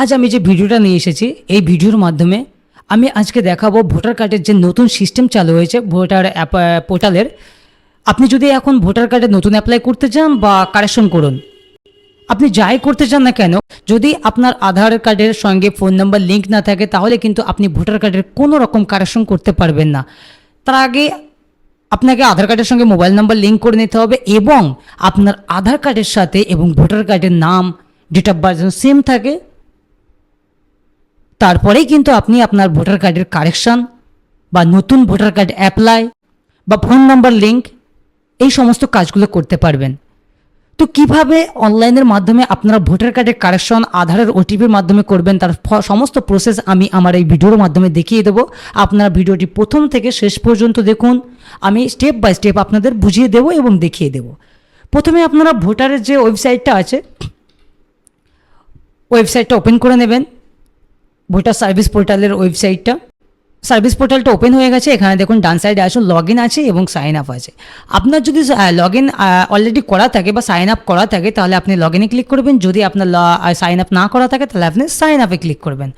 আজ আমি যে ভিডিওটা নিয়ে এসেছি, এই ভিডিওর মাধ্যমে আমি আজকে দেখাবো ভোটার কার্ডের যে নতুন সিস্টেম চালু হয়েছে ভোটার অ্যাপ পোর্টালের। আপনি যদি এখন ভোটার কার্ডে নতুন অ্যাপ্লাই করতে চান বা কারেকশন করুন, আপনি যাই করতে চান না কেন, যদি আপনার আধার কার্ডের সঙ্গে ফোন নাম্বার লিঙ্ক না থাকে, তাহলে কিন্তু আপনি ভোটার কার্ডের কোনো রকম কারেকশন করতে পারবেন না। তার আগে আপনাকে আধার কার্ডের সঙ্গে মোবাইল নাম্বার লিঙ্ক করে নিতে হবে এবং আপনার আধার কার্ডের সাথে এবং ভোটার কার্ডের নাম ডেট অফ বার্থ সেম থাকে তারপরেই কিন্তু আপনি আপনার ভোটার কার্ডের কারেকশন বা নতুন ভোটার কার্ড অ্যাপ্লাই বা ফোন নাম্বার লিঙ্ক এই সমস্ত কাজগুলো করতে পারবেন। তো কীভাবে অনলাইনের মাধ্যমে আপনারা ভোটার কার্ডের কারেকশন, আধারের ওটিপির মাধ্যমে করবেন, তার সমস্ত প্রসেস আমি আমার এই ভিডিওর মাধ্যমে দেখিয়ে দেবো। আপনারা ভিডিওটি প্রথম থেকে শেষ পর্যন্ত দেখুন। আমি স্টেপ বাই স্টেপ আপনাদের বুঝিয়ে দেবো এবং দেখিয়ে দেবো। প্রথমে আপনারা ভোটারের যে ওয়েবসাইটটা আছে ওয়েবসাইটটা ওপেন করে নেবেন। ভোটার সার্ভিস পোর্টালের ওয়েবসাইটটা। সার্ভিস পোর্টালটা ওপেন হয়ে গেছে, এখানে দেখুন ডান সাইডে আসুন লগ ইন আছে এবং সাইন আপ আছে। আপনার যদি লগ ইন অলরেডি করা থাকে বা সাইন আপ করা থাকে, তাহলে আপনি লগ ইনে ক্লিক করবেন। যদি আপনার সাইন আপ না করা থাকে, তাহলে আপনি সাইন আপে ক্লিক করবেন।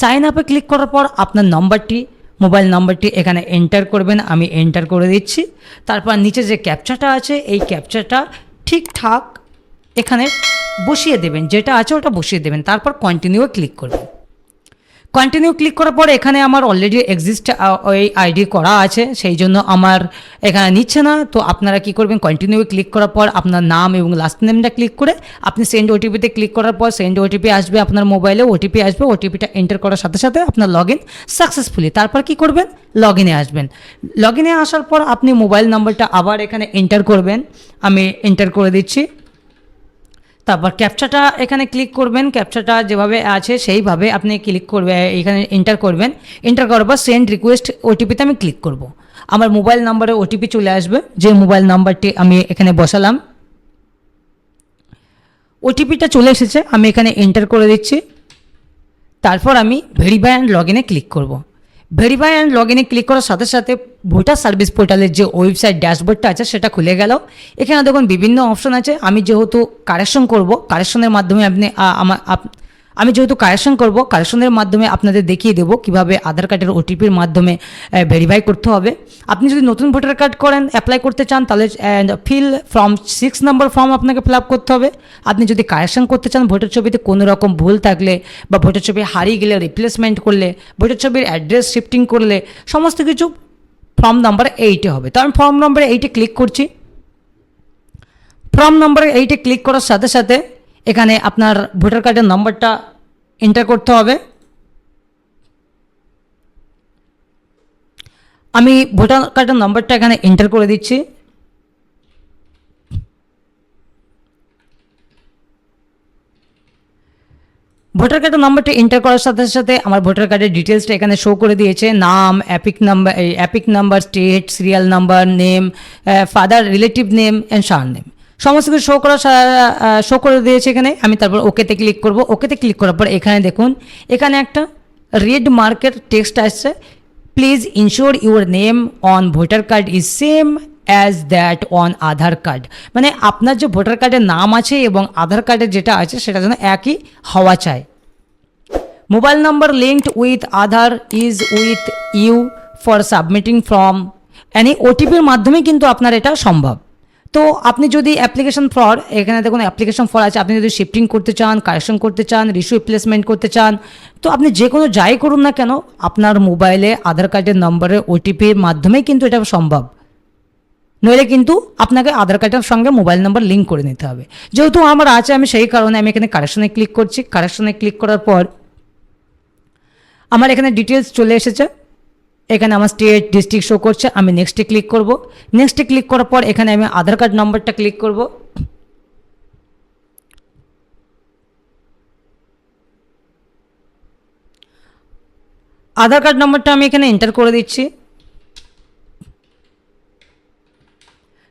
সাইন আপে ক্লিক করার পর আপনার নম্বরটি মোবাইল নম্বরটি এখানে এন্টার করবেন, আমি এন্টার করে দিচ্ছি। তারপর নিচে যে ক্যাপচাটা আছে, এই ক্যাপচাটা ঠিকঠাক এখানে বসিয়ে দেবেন, যেটা আছে ওটা বসিয়ে দেবেন। তারপর কন্টিনিউ ক্লিক করবেন। কন্টিনিউ ক্লিক করার পর এখানে আমার অলরেডি এক্সিস্ট ওই আইডি করা আছে, সেই জন্য আমার এখানে নিচ্ছে না। তো আপনারা কি করবেন? কন্টিনিউ ক্লিক করার পর আপনার নাম এবং লাস্ট নেমটা ক্লিক করে আপনি সেন্ড ওটিপিতে ক্লিক করার পর সেন্ড ওটিপি আসবে আপনার মোবাইলে ওটিপি আসবে ওটিপিটা এন্টার করার সাথে সাথে আপনার লগ ইন সাকসেসফুলি তারপর কি করবেন? লগ ইনে আসবেন। লগ ইনে আসার পর আপনি মোবাইল নাম্বারটা আবার এখানে এন্টার করবেন। আমি এন্টার করে দিচ্ছি। তারপর ক্যাপচাটা এখানে ক্লিক করবেন ক্যাপচাটা যেভাবে আছে সেইভাবে আপনি ক্লিক করবে, এখানে এন্টার করবেন। এন্টার করার পর সেন্ড রিকোয়েস্ট ওটিপিতে আমি ক্লিক করব। আমার মোবাইল নাম্বারে ওটিপি চলে আসবে, যে মোবাইল নাম্বারটি আমি এখানে বসালাম। ওটিপিটা চলে এসেছে, আমি এখানে এন্টার করে দিচ্ছি। তারপর আমি ভেরিফাই অ্যান্ড লগ ইনে ক্লিক করব। ভেরিফাই অ্যান্ড লগ ইনে ক্লিক করার সাথে সাথে ভোটার সার্ভিস পোর্টালের যে ওয়েবসাইট ড্যাশবোর্ডটা আছে, সেটা খুলে গেল। এখানে দেখুন বিভিন্ন অপশন আছে। আমি যেহেতু কারেকশন করব কারেকশনের মাধ্যমে আপনি আমার আমি যেহেতু কারেকশন করব, কারেকশনের মাধ্যমে আপনাদের দেখিয়ে দেবো কীভাবে আধার কার্ডের ওটিপির মাধ্যমে ভেরিফাই করতে হবে। আপনি যদি নতুন ভোটার কার্ড করেন অ্যাপ্লাই করতে চান, তাহলে fill form six number form আপনাকে ফিল আপ করতে হবে। আপনি যদি কারেকশন করতে চান, ভোটার ছবিতে কোনো রকম ভুল থাকলে বা ভোটার ছবি হারিয়ে গেলে রিপ্লেসমেন্ট করলে, ভোটার ছবির অ্যাড্রেস শিফটিং করলে, সমস্ত কিছু ফর্ম নাম্বার এইটে হবে। তো আমি ফর্ম নাম্বার এইটে ক্লিক করছি। ফর্ম নাম্বার এইটে ক্লিক করার সাথে সাথে এখানে আপনার ভোটার কার্ডের নম্বরটা এন্টার করতে হবে। আমি ভোটার কার্ডের নম্বরটা এখানে এন্টার করে দিচ্ছি। ভোটার কার্ডের নম্বরটা এন্টার করার সাথে সাথে আমার ভোটার কার্ডের ডিটেলসটা এখানে শো করে দিয়েছে। নাম EPIC number EPIC number state serial number name father relative name and surname সমস্ত কিছু শো করা শো করে দিয়েছে এখানে। আমি তারপর ওকেতে ক্লিক করব। ওকেতে ক্লিক করার পর এখানে দেখুন, এখানে একটা রেড মার্কের টেক্সট আসছে। Please ensure your name on voter card is same as that on Aadhaar card মানে আপনার যে ভোটার কার্ডের নাম আছে এবং আধার কার্ডের যেটা আছে, সেটা যেন একই হওয়া চাই mobile number linked with Aadhaar is with you for submitting form any ওটিপির মাধ্যমে কিন্তু আপনার এটা সম্ভব। তো আপনি যদি অ্যাপ্লিকেশন ফর এখানে দেখুন অ্যাপ্লিকেশন ফর আছে, আপনি যদি শিফটিং করতে চান কারেকশন করতে চান রিস্যু রিপ্লেসমেন্ট করতে চান, তো আপনি যে কোনো যাই করুন না কেন, আপনার মোবাইলে আধার কার্ডের নম্বরে ওটিপির মাধ্যমেই কিন্তু এটা সম্ভব। নইলে কিন্তু আপনাকে আধার কার্ডের সঙ্গে মোবাইল নাম্বার লিঙ্ক করে নিতে হবে। যেহেতু আমার আছে, আমি সেই কারণে আমি এখানে কারেকশনে ক্লিক করছি। কারেকশনে ক্লিক করার পর, আমার এখানে ডিটেলস চলে এসেছে। এখানে আমার স্টেট ডিস্ট্রিক্ট শো করছে, আমি নেক্সটে ক্লিক করব। নেক্সটে ক্লিক করার পর এখানে আমি আধার কার্ড নম্বরটা ক্লিক করব। আধার কার্ড নম্বরটা আমি এখানে এন্টার করে দিচ্ছি।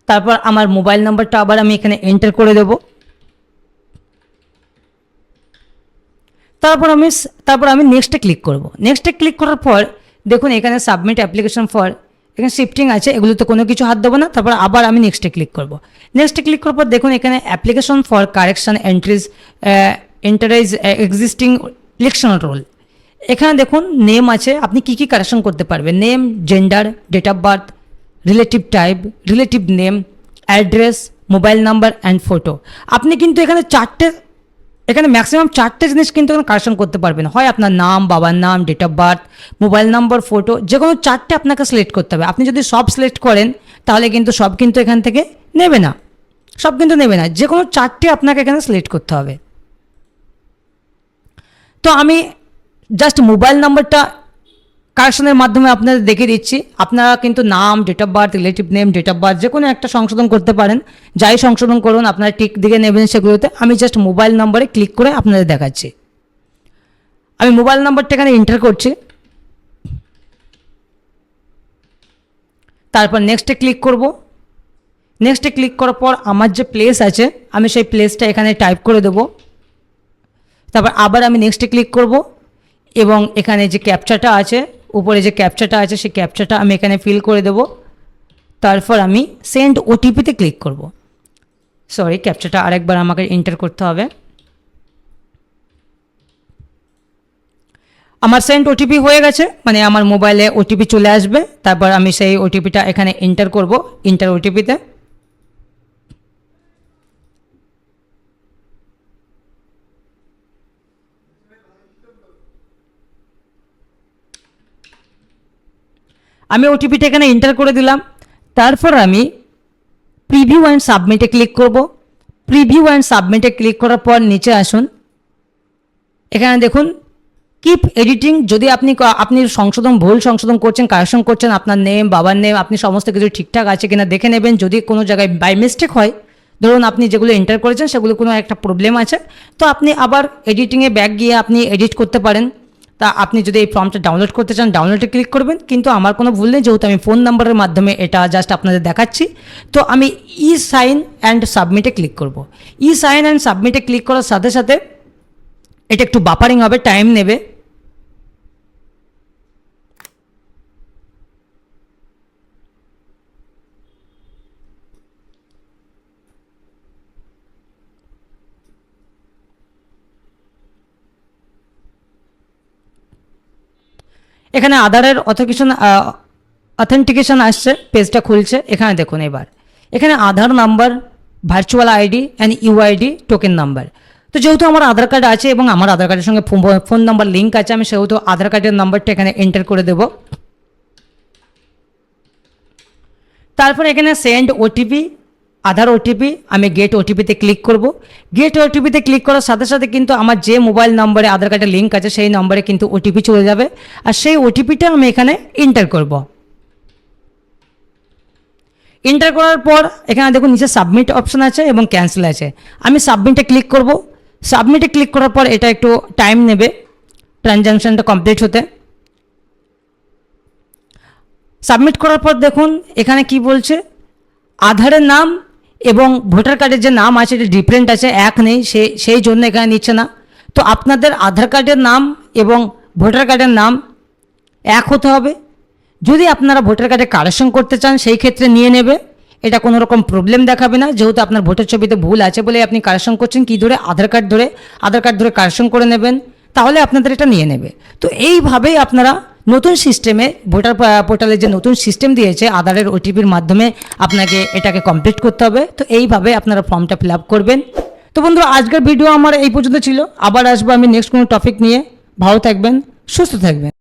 তারপর আমার মোবাইল নম্বরটা আবার আমি এখানে এন্টার করে দেব। তারপর আমি তারপর আমি নেক্সটে ক্লিক করব। নেক্সটে ক্লিক করার পর দেখুন, এখানে সাবমিট অ্যাপ্লিকেশন ফর এখানে শিফটিং আছে, এগুলোতে কোনো কিছু হাত দেবো না, তারপর আবার আমি নেক্সটে ক্লিক করব। নেক্সটে ক্লিক করার পর দেখুন, এখানে application for correction entries entries existing election roll এখানে দেখুন নেম আছে, আপনি কি কি কারেকশন করতে পারবেন। Name gender date of birth relative type relative name address mobile number and photo আপনি কিন্তু এখানে চারটে এখানে ম্যাক্সিমাম চারটে জিনিস কিন্তু এখানে কারেকশন করতে পারবেন। হয় আপনার নাম, বাবার নাম date of birth mobile number photo যে কোনো চারটে আপনাকে সিলেক্ট করতে হবে। আপনি যদি সব সিলেক্ট করেন, তাহলে কিন্তু সব কিন্তু এখান থেকে নেবে না। সব কিন্তু নেবে না। যে কোনো চারটে আপনাকে এখানে সিলেক্ট করতে হবে। তো আমি জাস্ট মোবাইল নাম্বারটা কারেকশনের মাধ্যমে আপনাদের দেখে দিচ্ছি। আপনারা কিন্তু নাম date of birth relative name date of birth যে কোনো একটা সংশোধন করতে পারেন। যাই সংশোধন করুন, আপনারা টিক দিকে নেবেন সেগুলোতে। আমি জাস্ট মোবাইল নাম্বারে ক্লিক করে আপনাদের দেখাচ্ছি। আমি মোবাইল নাম্বারটা এখানে এন্টার করছি। তারপর নেক্সটে ক্লিক করব। নেক্সটে ক্লিক করার পর আমার যে প্লেস আছে, আমি সেই প্লেসটা এখানে টাইপ করে দেবো। তারপর আবার আমি নেক্সটে ক্লিক করব এবং এখানে যে ক্যাপচাটা আছে উপরে যে ক্যাপচাটা আছে, সেই ক্যাপচাটা আমি এখানে ফিল করে দেব। তারপর আমি সেন্ড ওটিপিতে ক্লিক করব। সরি ক্যাপচাটা আরেকবার আমাকে এন্টার করতে হবে। আমার সেন্ড ওটিপি হয়ে গেছে মানে আমার মোবাইলে ওটিপি চলে আসবে। তারপর আমি সেই ওটিপিটা এখানে এন্টার করব এন্টার ওটিপিতে আমি ওটিপিটা এখানে এন্টার করে দিলাম। তারপর আমি প্রিভিউ অ্যান্ড সাবমিটে ক্লিক করব। প্রিভিউ অ্যান্ড সাবমিটে ক্লিক করার পর নিচে আসুন। এখানে দেখুন কিপ এডিটিং যদি আপনি আপনি সংশোধন, ভুল সংশোধন করছেন কারেকশন করছেন, আপনার নেম বাবার নেম আপনি সমস্ত কিছু ঠিকঠাক আছে কিনা দেখে নেবেন। যদি কোনো জায়গায় বাই মিস্টেক হয়, ধরুন আপনি যেগুলো এন্টার করেছেন, সেগুলো কোনো একটা প্রবলেম আছে। তো আপনি আবার এডিটিংয়ে ব্যাক গিয়ে আপনি এডিট করতে পারেন। তা আপনি যদি এই ফর্মটা ডাউনলোড করতে চান ডাউনলোডে ক্লিক করবেন। কিন্তু আমার কোনো ভুল নেই, যেহেতু আমি ফোন নাম্বারের মাধ্যমে এটা জাস্ট আপনাদের দেখাচ্ছি। তো আমি ই সাইন অ্যান্ড সাবমিটে ক্লিক করব। ই সাইন অ্যান্ড সাবমিটে ক্লিক করার সাথে সাথে এটা একটু বাপারিং হবে টাইম নেবে। এখানে আধারের অথেন্টিকেশন অথেন্টিকেশন আসছে পেজটা খুলছে, এখানে দেখুন এবার। এখানে Aadhaar number virtual ID and UID token number তো যেহেতু আমার আধার কার্ড আছে এবং আমার আধার কার্ডের সঙ্গে ফোন নাম্বার লিঙ্ক আছে, আমি সেহেতু আধার কার্ডের নাম্বারটা এখানে এন্টার করে দেবো। তারপর এখানে সেন্ড ওটিপি আধার ওটিপি আমি গেট ওটিপিতে ক্লিক করব। গেট ওটিপিতে ক্লিক করার সাথে সাথে কিন্তু আমার যে মোবাইল নম্বরে আধার কার্ডের লিঙ্ক আছে, সেই নম্বরে কিন্তু ওটিপি চলে যাবে। আর সেই ওটিপিটা আমি এখানে এন্টার করব। এন্টার করার পর এখানে দেখুন, নিচে সাবমিট অপশন আছে এবং ক্যান্সেল আছে। আমি সাবমিটে ক্লিক করব। সাবমিটে ক্লিক করার পর এটা একটু টাইম নেবে ট্রানজ্যাকশানটা কমপ্লিট হতে। সাবমিট করার পর দেখুন, এখানে কি বলছে? আধারের নাম এবং ভোটার কার্ডের যে নাম আছে, এটা ডিফারেন্ট আছে, এক নেই, সে, সেই জন্য এখানে নিচ্ছে না। তো আপনাদের আধার কার্ডের নাম এবং ভোটার কার্ডের নাম এক হতে হবে। যদি আপনারা ভোটার কার্ডে কারেকশন করতে চান, সেই ক্ষেত্রে নিয়ে নেবে। এটা কোনো রকম প্রবলেম দেখাবে না। যেহেতু আপনার ভোটার ছবিতে ভুল আছে বলে আপনি কারেকশন করছেন, কি ধরে? আধার কার্ড ধরে, আধার কার্ড ধরে কারেকশন করে নেবেন, তাহলে আপনাদের এটা নিয়ে নেবে। তো এইভাবেই আপনারা নতুন সিস্টেমে ভোটার পোর্টালে যে নতুন সিস্টেম দিয়েছে, আধারের ওটিপির মাধ্যমে আপনাকে এটাকে কমপ্লিট করতে হবে। তো এইভাবে আপনারা ফর্মটা ফিল আপ করবেন। তো বন্ধু আজকের ভিডিও আমার এই পর্যন্ত ছিল। আবার আসব আমি নেক্সট কোনো টপিক নিয়ে। ভালো থাকবেন, সুস্থ থাকবেন।